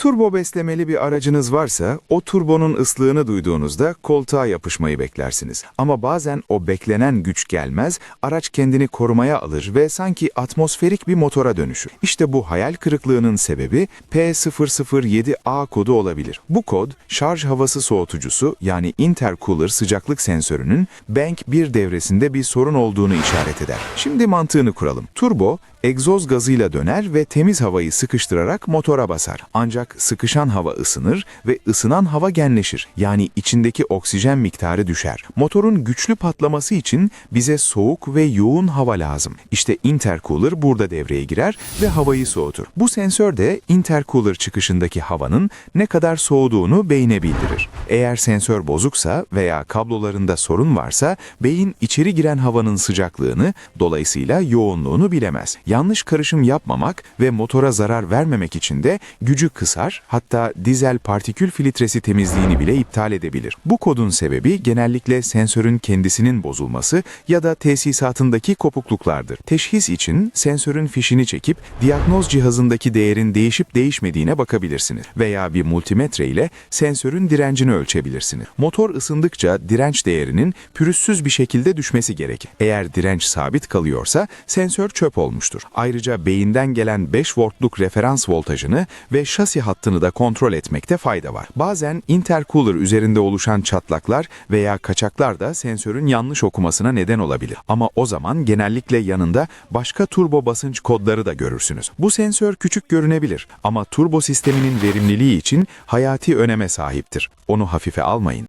Turbo beslemeli bir aracınız varsa o turbonun ıslığını duyduğunuzda koltuğa yapışmayı beklersiniz. Ama bazen o beklenen güç gelmez, araç kendini korumaya alır ve sanki atmosferik bir motora dönüşür. İşte bu hayal kırıklığının sebebi P007A kodu olabilir. Bu kod şarj havası soğutucusu yani intercooler sıcaklık sensörünün Bank 1 devresinde bir sorun olduğunu işaret eder. Şimdi mantığını kuralım. Turbo egzoz gazıyla döner ve temiz havayı sıkıştırarak motora basar. Ancak sıkışan hava ısınır ve ısınan hava genleşir. Yani içindeki oksijen miktarı düşer. Motorun güçlü patlaması için bize soğuk ve yoğun hava lazım. İşte intercooler burada devreye girer ve havayı soğutur. Bu sensör de intercooler çıkışındaki havanın ne kadar soğuduğunu beyne bildirir. Eğer sensör bozuksa veya kablolarında sorun varsa beyin içeri giren havanın sıcaklığını dolayısıyla yoğunluğunu bilemez. Yanlış karışım yapmamak ve motora zarar vermemek için de gücü kısar hatta dizel partikül filtresi temizliğini bile iptal edebilir. Bu kodun sebebi genellikle sensörün kendisinin bozulması ya da tesisatındaki kopukluklardır. Teşhis için sensörün fişini çekip diagnoz cihazındaki değerin değişip değişmediğine bakabilirsiniz veya bir multimetre ile sensörün direncini ölçebilirsiniz. Motor ısındıkça direnç değerinin pürüzsüz bir şekilde düşmesi gerekir. Eğer direnç sabit kalıyorsa sensör çöp olmuştur. Ayrıca beyinden gelen 5 voltluk referans voltajını ve şasi hattını da kontrol etmekte fayda var. Bazen intercooler üzerinde oluşan çatlaklar veya kaçaklar da sensörün yanlış okumasına neden olabilir. Ama o zaman genellikle yanında başka turbo basınç kodları da görürsünüz. Bu sensör küçük görünebilir ama turbo sisteminin verimliliği için hayati öneme sahiptir. Onu hafife almayın.